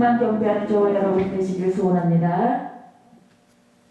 주만 경배하는 저와 여러분 되시길 소원합니다.